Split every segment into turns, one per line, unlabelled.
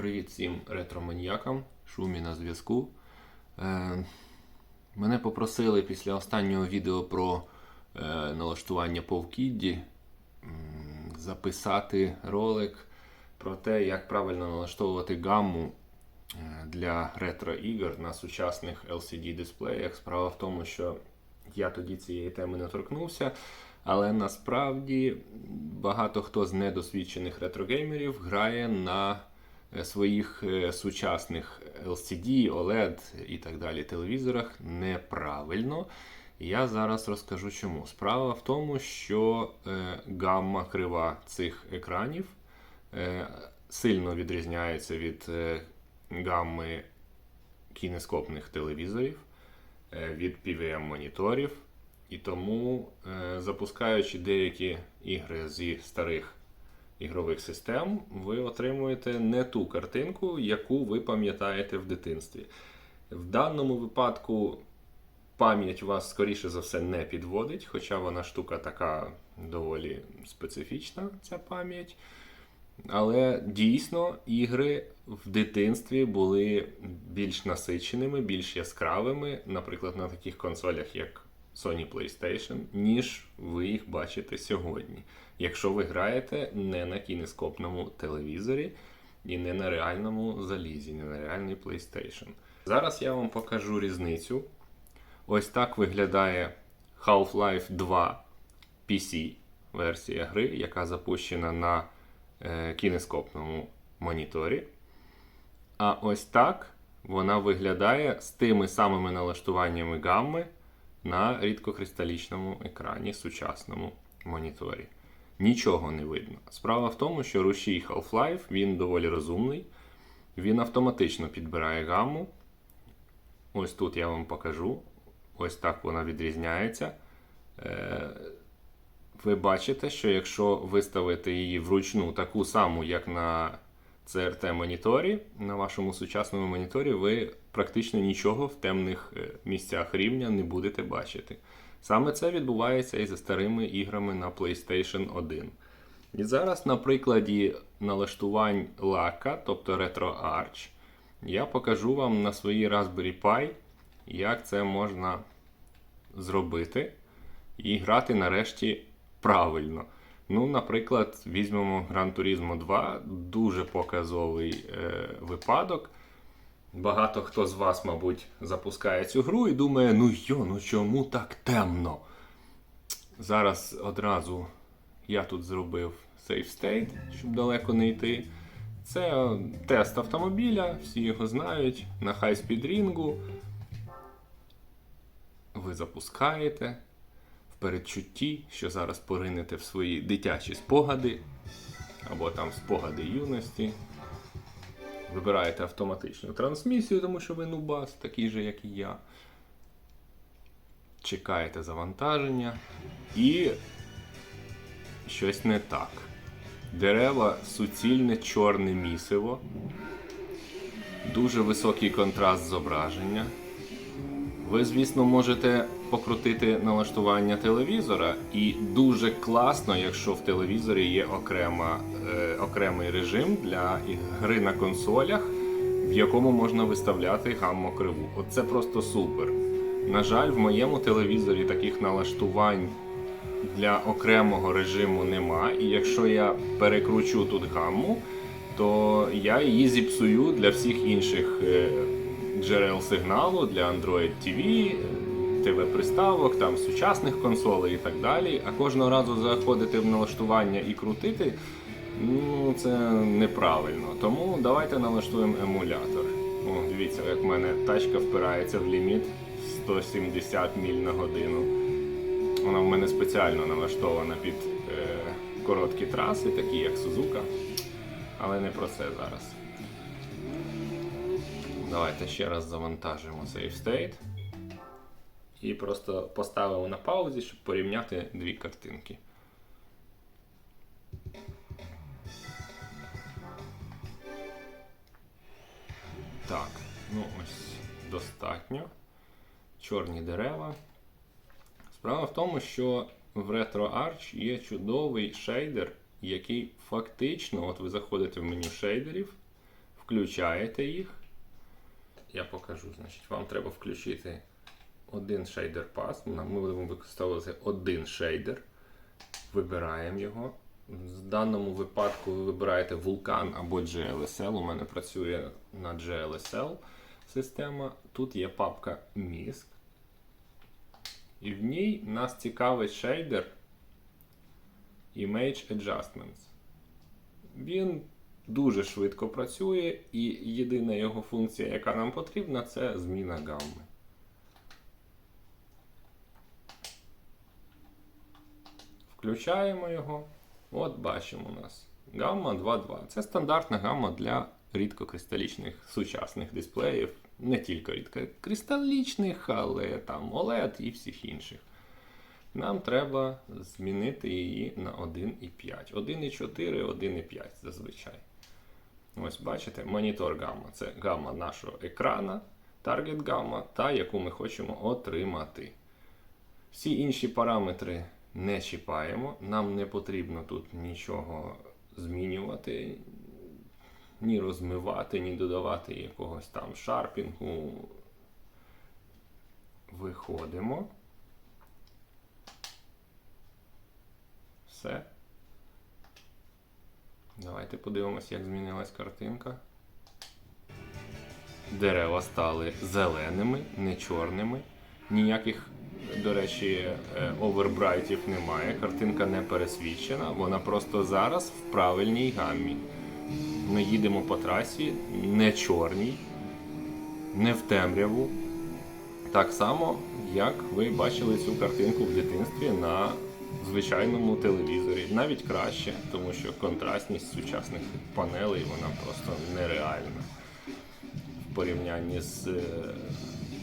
Привіт всім ретроманіякам, шумі на зв'язку. Е, мене попросили після останнього відео про е, налаштування м, записати ролик про те, як правильно налаштовувати гамму е, для ретро-ігор на сучасних LCD-дисплеях. Справа в тому, що я тоді цієї теми не торкнувся, але насправді багато хто з недосвідчених ретрогеймерів грає на своїх е, сучасних LCD, OLED і так далі телевізорах неправильно. Я зараз розкажу чому. Справа в тому, що е, гамма крива цих екранів е, сильно відрізняється від е, гамми кінескопних телевізорів, е, від PVM-моніторів. І тому, е, запускаючи деякі ігри зі старих ігрових систем, ви отримуєте не ту картинку, яку ви пам'ятаєте в дитинстві. В даному випадку пам'ять вас, скоріше за все, не підводить, хоча вона штука така доволі специфічна, ця пам'ять. Але дійсно ігри в дитинстві були більш насиченими, більш яскравими, наприклад, на таких консолях, як Sony PlayStation, ніж ви їх бачите сьогодні. Якщо ви граєте не на кінескопному телевізорі і не на реальному залізі, не на реальний PlayStation. Зараз я вам покажу різницю. Ось так виглядає Half-Life 2 PC версія гри, яка запущена на е, кінескопному моніторі. А ось так вона виглядає з тими самими налаштуваннями гамми на рідкокристалічному екрані сучасному моніторі. Нічого не видно. Справа в тому, що рушій Half-Life він доволі розумний, він автоматично підбирає гамму. Ось тут я вам покажу. Ось так вона відрізняється. Е, ви бачите, що якщо виставити її вручну таку саму, як на CRT-моніторі, на вашому сучасному моніторі, ви практично нічого в темних е, місцях рівня не будете бачити. Саме це відбувається і за старими іграми на PlayStation 1. І зараз на прикладі налаштувань лака, тобто RetroArch, я покажу вам на своїй Raspberry Pi, як це можна зробити і грати нарешті правильно. Ну, наприклад, візьмемо Gran Turismo 2, дуже показовий е, випадок. Багато хто з вас, мабуть, запускає цю гру і думає, ну йо, ну чому так темно? Зараз одразу я тут зробив Safe State, щоб далеко не йти. Це тест автомобіля, всі його знають, на хай-спід рінгу. Ви запускаєте передчутті, що зараз поринете в свої дитячі спогади, або там спогади юності. Вибираєте автоматичну трансмісію, тому що ви нубас, такий же, як і я. Чекаєте завантаження і щось не так. Дерева суцільне чорне місиво, дуже високий контраст зображення. Ви, звісно, можете покрутити налаштування телевізора, і дуже класно, якщо в телевізорі є окрема, е, окремий режим для гри на консолях, в якому можна виставляти гаммокриву. Оце просто супер. На жаль, в моєму телевізорі таких налаштувань для окремого режиму нема. І якщо я перекручу тут гамму, то я її зіпсую для всіх інших е, джерел сигналу для Android TV, ТВ-приставок, там сучасних консолей і так далі. А кожного разу заходити в налаштування і крутити, ну це неправильно. Тому давайте налаштуємо емулятор. О, дивіться, як в мене тачка впирається в ліміт 170 міль на годину. Вона в мене спеціально налаштована під е, короткі траси, такі як Сузука. Але не про це зараз. Давайте ще раз завантажимо Save State. І просто поставимо на паузі, щоб порівняти дві картинки. Так, ну ось достатньо. Чорні дерева. Справа в тому, що в RetroArch є чудовий шейдер, який фактично, от ви заходите в меню шейдерів, включаєте їх. Я покажу, значить, вам треба включити один шейдер пас. Ми будемо використовувати один шейдер. Вибираємо його. В даному випадку ви вибираєте Vulkan або GLSL. У мене працює на GLSL система. Тут є папка MISC. І в ній нас цікавить шейдер Image Adjustments. Він дуже швидко працює, і єдина його функція, яка нам потрібна, це зміна гамми. Включаємо його. От бачимо у нас гамма 2.2. Це стандартна гамма для рідкокристалічних сучасних дисплеїв. Не тільки рідкокристалічних, але там OLED і всіх інших. Нам треба змінити її на 1,5. 1,4, 1,5 зазвичай. Ось бачите, монітор гамма. Це гамма нашого екрана, таргет гамма, та яку ми хочемо отримати. Всі інші параметри не чіпаємо. Нам не потрібно тут нічого змінювати, ні розмивати, ні додавати якогось там шарпінгу. Виходимо. Все. Давайте подивимось, як змінилась картинка. Дерева стали зеленими, не чорними. Ніяких, до речі, е, овербрайтів немає. Картинка не пересвідчена, вона просто зараз в правильній гаммі. Ми їдемо по трасі не чорній, не в темряву. Так само, як ви бачили цю картинку в дитинстві на звичайному телевізорі. Навіть краще, тому що контрастність сучасних панелей вона просто нереальна в порівнянні з е,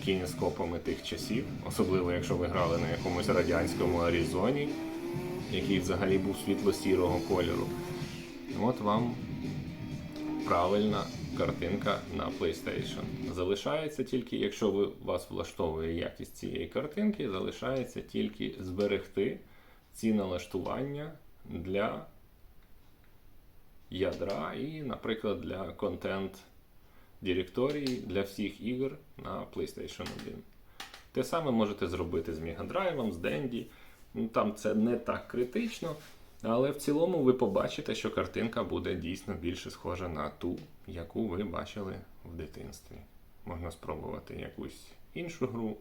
кінескопами тих часів, особливо якщо ви грали на якомусь радянському Аризоні, який взагалі був світло-сірого кольору. От вам правильна картинка на PlayStation. Залишається тільки, якщо ви, вас влаштовує якість цієї картинки, залишається тільки зберегти ці налаштування для ядра і, наприклад, для контент директорії для всіх ігор на PlayStation 1. Те саме можете зробити з Drive, з Dendy. Ну, Там це не так критично, але в цілому ви побачите, що картинка буде дійсно більше схожа на ту, яку ви бачили в дитинстві. Можна спробувати якусь іншу гру.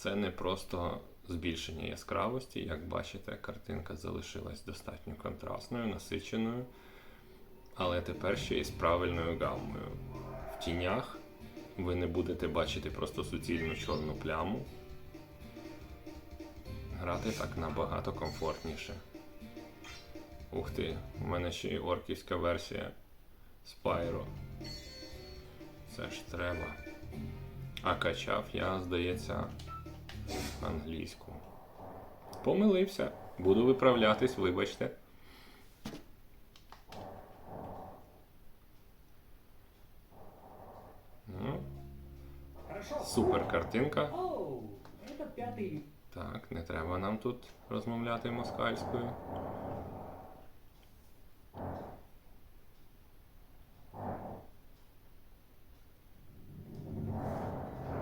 Це не просто збільшення яскравості. Як бачите, картинка залишилась достатньо контрастною, насиченою, але тепер ще й з правильною гаммою. В тінях ви не будете бачити просто суцільну чорну пляму. Грати так набагато комфортніше. Ух ти, у мене ще й орківська версія Spyro. Це ж треба. А качав я, здається, англійську. Помилився. Буду виправлятись, вибачте. Ну, супер картинка. Так, не треба нам тут розмовляти москальською.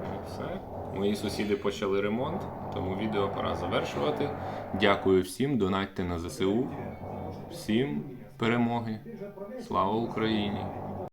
Ну, Все. Мої сусіди почали ремонт, тому відео пора завершувати. Дякую всім, донатьте на ЗСУ. Всім перемоги. Слава Україні!